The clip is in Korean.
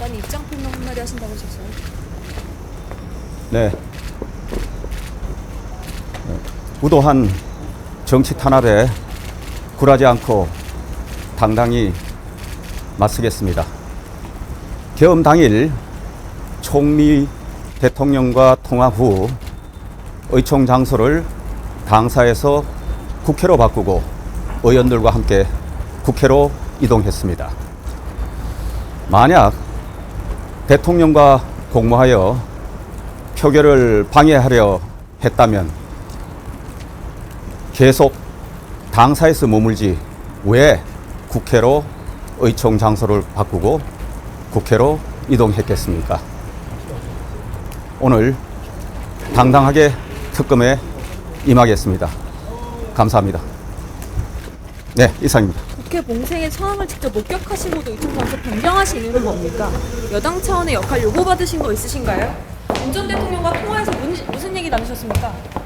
장관이 입장 표명 한마디 하신다고 하셨어요. 네. 무도한 정치 탄압에 굴하지 않고 당당히 맞서겠습니다. 개엄 당일 총리 대통령과 통화 후 의총 장소를 당사에서 국회로 바꾸고 의원들과 함께 국회로 이동했습니다. 만약 대통령과 공모하여 표결을 방해하려 했다면 계속 당사에서 머물지 왜 국회로 의총 장소를 바꾸고 국회로 이동했겠습니까? 오늘 당당하게 특검에 임하겠습니다. 감사합니다. 네, 이상입니다. 국회 봉쇄의 상황을 직접 목격하시고도 장소 변경하신 이유는 뭡니까? 여당 차원의 역할 요구받으신 거 있으신가요? 윤전 대통령과 통화해서 무슨, 무슨 얘기 나누셨습니까?